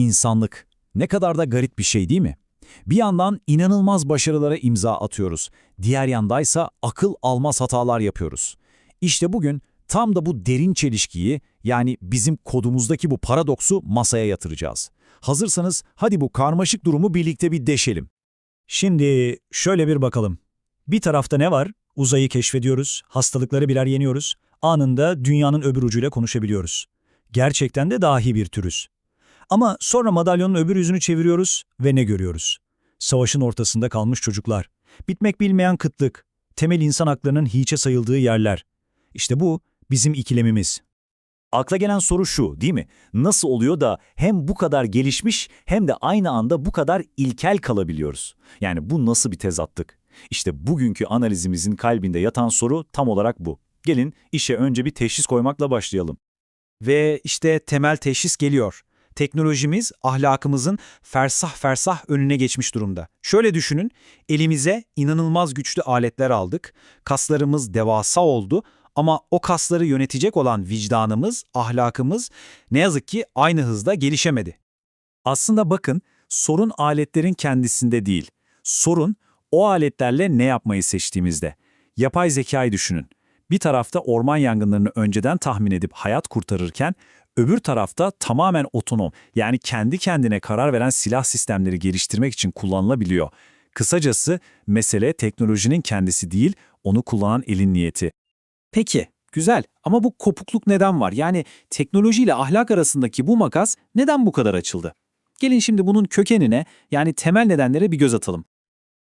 İnsanlık. Ne kadar da garip bir şey değil mi? Bir yandan inanılmaz başarılara imza atıyoruz. Diğer yandaysa akıl almaz hatalar yapıyoruz. İşte bugün tam da bu derin çelişkiyi yani bizim kodumuzdaki bu paradoksu masaya yatıracağız. Hazırsanız hadi bu karmaşık durumu birlikte bir deşelim. Şimdi şöyle bir bakalım. Bir tarafta ne var? Uzayı keşfediyoruz, hastalıkları birer yeniyoruz, anında dünyanın öbür ucuyla konuşabiliyoruz. Gerçekten de dahi bir türüz. Ama sonra madalyonun öbür yüzünü çeviriyoruz ve ne görüyoruz? Savaşın ortasında kalmış çocuklar, bitmek bilmeyen kıtlık, temel insan haklarının hiçe sayıldığı yerler. İşte bu bizim ikilemimiz. Akla gelen soru şu değil mi? Nasıl oluyor da hem bu kadar gelişmiş hem de aynı anda bu kadar ilkel kalabiliyoruz? Yani bu nasıl bir tezatlık? İşte bugünkü analizimizin kalbinde yatan soru tam olarak bu. Gelin işe önce bir teşhis koymakla başlayalım. Ve işte temel teşhis geliyor. Teknolojimiz ahlakımızın fersah fersah önüne geçmiş durumda. Şöyle düşünün, elimize inanılmaz güçlü aletler aldık, kaslarımız devasa oldu ama o kasları yönetecek olan vicdanımız, ahlakımız ne yazık ki aynı hızda gelişemedi. Aslında bakın sorun aletlerin kendisinde değil. Sorun o aletlerle ne yapmayı seçtiğimizde. Yapay zekayı düşünün. Bir tarafta orman yangınlarını önceden tahmin edip hayat kurtarırken, öbür tarafta tamamen otonom yani kendi kendine karar veren silah sistemleri geliştirmek için kullanılabiliyor. Kısacası mesele teknolojinin kendisi değil, onu kullanan elin niyeti. Peki, güzel ama bu kopukluk neden var? Yani teknoloji ile ahlak arasındaki bu makas neden bu kadar açıldı? Gelin şimdi bunun kökenine yani temel nedenlere bir göz atalım.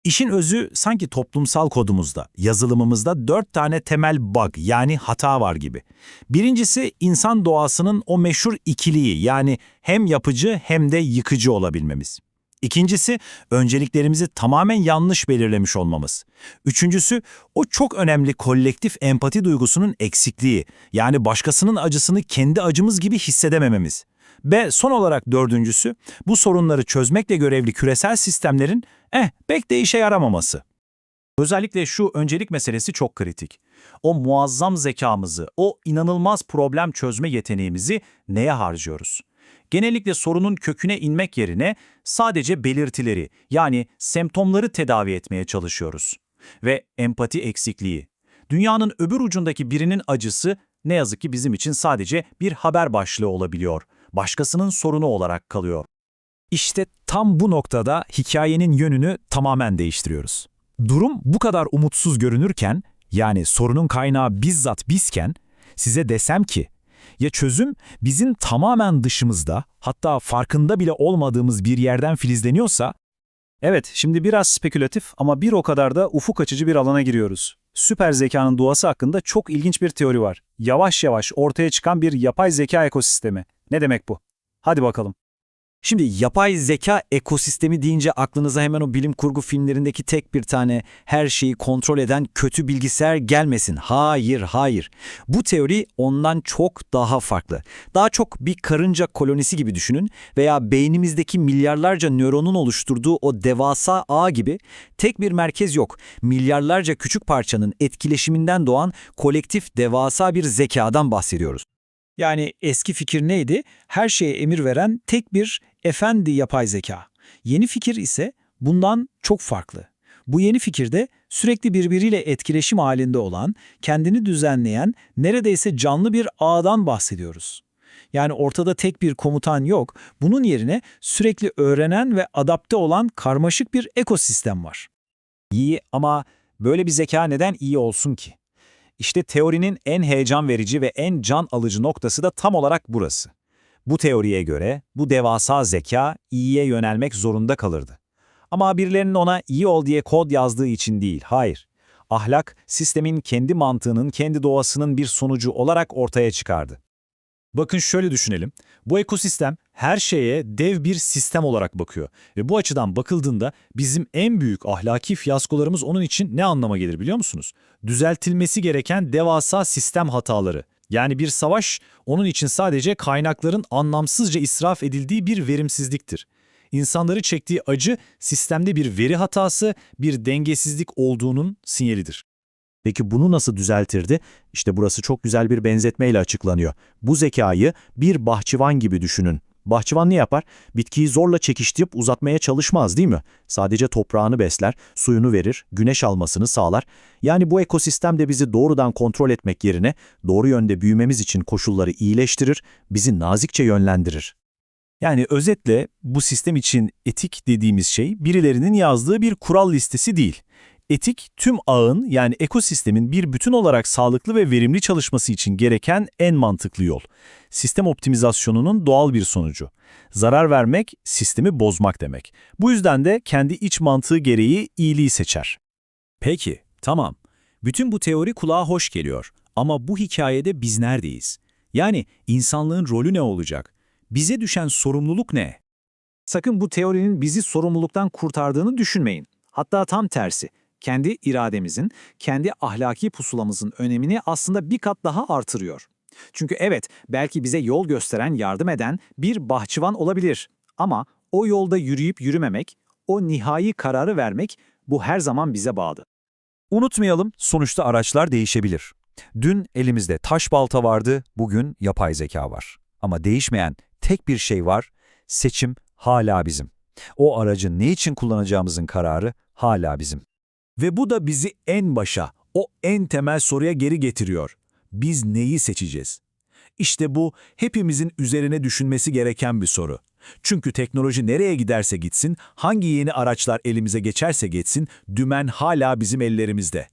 İşin özü sanki toplumsal kodumuzda, yazılımımızda dört tane temel bug yani hata var gibi. Birincisi insan doğasının o meşhur ikiliği yani hem yapıcı hem de yıkıcı olabilmemiz. İkincisi önceliklerimizi tamamen yanlış belirlemiş olmamız. Üçüncüsü o çok önemli kolektif empati duygusunun eksikliği yani başkasının acısını kendi acımız gibi hissedemememiz. Ve son olarak dördüncüsü, bu sorunları çözmekle görevli küresel sistemlerin eh pek de işe yaramaması. Özellikle şu öncelik meselesi çok kritik. O muazzam zekamızı, o inanılmaz problem çözme yeteneğimizi neye harcıyoruz? Genellikle sorunun köküne inmek yerine sadece belirtileri yani semptomları tedavi etmeye çalışıyoruz. Ve empati eksikliği. Dünyanın öbür ucundaki birinin acısı ne yazık ki bizim için sadece bir haber başlığı olabiliyor başkasının sorunu olarak kalıyor. İşte tam bu noktada hikayenin yönünü tamamen değiştiriyoruz. Durum bu kadar umutsuz görünürken, yani sorunun kaynağı bizzat bizken, size desem ki, ya çözüm bizim tamamen dışımızda, hatta farkında bile olmadığımız bir yerden filizleniyorsa, Evet, şimdi biraz spekülatif ama bir o kadar da ufuk açıcı bir alana giriyoruz. Süper zekanın doğası hakkında çok ilginç bir teori var. Yavaş yavaş ortaya çıkan bir yapay zeka ekosistemi. Ne demek bu? Hadi bakalım. Şimdi yapay zeka ekosistemi deyince aklınıza hemen o bilim kurgu filmlerindeki tek bir tane her şeyi kontrol eden kötü bilgisayar gelmesin. Hayır, hayır. Bu teori ondan çok daha farklı. Daha çok bir karınca kolonisi gibi düşünün veya beynimizdeki milyarlarca nöronun oluşturduğu o devasa ağ gibi tek bir merkez yok. Milyarlarca küçük parçanın etkileşiminden doğan kolektif devasa bir zekadan bahsediyoruz. Yani eski fikir neydi? Her şeye emir veren tek bir efendi yapay zeka. Yeni fikir ise bundan çok farklı. Bu yeni fikirde sürekli birbiriyle etkileşim halinde olan, kendini düzenleyen, neredeyse canlı bir ağdan bahsediyoruz. Yani ortada tek bir komutan yok, bunun yerine sürekli öğrenen ve adapte olan karmaşık bir ekosistem var. İyi ama böyle bir zeka neden iyi olsun ki? İşte teorinin en heyecan verici ve en can alıcı noktası da tam olarak burası. Bu teoriye göre bu devasa zeka iyiye yönelmek zorunda kalırdı. Ama birilerinin ona iyi ol diye kod yazdığı için değil, hayır. Ahlak, sistemin kendi mantığının, kendi doğasının bir sonucu olarak ortaya çıkardı. Bakın şöyle düşünelim. Bu ekosistem her şeye dev bir sistem olarak bakıyor. Ve bu açıdan bakıldığında bizim en büyük ahlaki fiyaskolarımız onun için ne anlama gelir biliyor musunuz? Düzeltilmesi gereken devasa sistem hataları. Yani bir savaş onun için sadece kaynakların anlamsızca israf edildiği bir verimsizliktir. İnsanları çektiği acı sistemde bir veri hatası, bir dengesizlik olduğunun sinyalidir. Peki bunu nasıl düzeltirdi? İşte burası çok güzel bir benzetmeyle açıklanıyor. Bu zekayı bir bahçıvan gibi düşünün. Bahçıvan ne yapar? Bitkiyi zorla çekiştirip uzatmaya çalışmaz değil mi? Sadece toprağını besler, suyunu verir, güneş almasını sağlar. Yani bu ekosistem de bizi doğrudan kontrol etmek yerine doğru yönde büyümemiz için koşulları iyileştirir, bizi nazikçe yönlendirir. Yani özetle bu sistem için etik dediğimiz şey birilerinin yazdığı bir kural listesi değil. Etik tüm ağın yani ekosistemin bir bütün olarak sağlıklı ve verimli çalışması için gereken en mantıklı yol. Sistem optimizasyonunun doğal bir sonucu. Zarar vermek sistemi bozmak demek. Bu yüzden de kendi iç mantığı gereği iyiliği seçer. Peki, tamam. Bütün bu teori kulağa hoş geliyor. Ama bu hikayede biz neredeyiz? Yani insanlığın rolü ne olacak? Bize düşen sorumluluk ne? Sakın bu teorinin bizi sorumluluktan kurtardığını düşünmeyin. Hatta tam tersi. Kendi irademizin, kendi ahlaki pusulamızın önemini aslında bir kat daha artırıyor. Çünkü evet, belki bize yol gösteren, yardım eden bir bahçıvan olabilir. Ama o yolda yürüyüp yürümemek, o nihai kararı vermek bu her zaman bize bağlı. Unutmayalım, sonuçta araçlar değişebilir. Dün elimizde taş balta vardı, bugün yapay zeka var. Ama değişmeyen tek bir şey var, seçim hala bizim. O aracı ne için kullanacağımızın kararı hala bizim. Ve bu da bizi en başa, o en temel soruya geri getiriyor. Biz neyi seçeceğiz? İşte bu hepimizin üzerine düşünmesi gereken bir soru. Çünkü teknoloji nereye giderse gitsin, hangi yeni araçlar elimize geçerse geçsin, dümen hala bizim ellerimizde.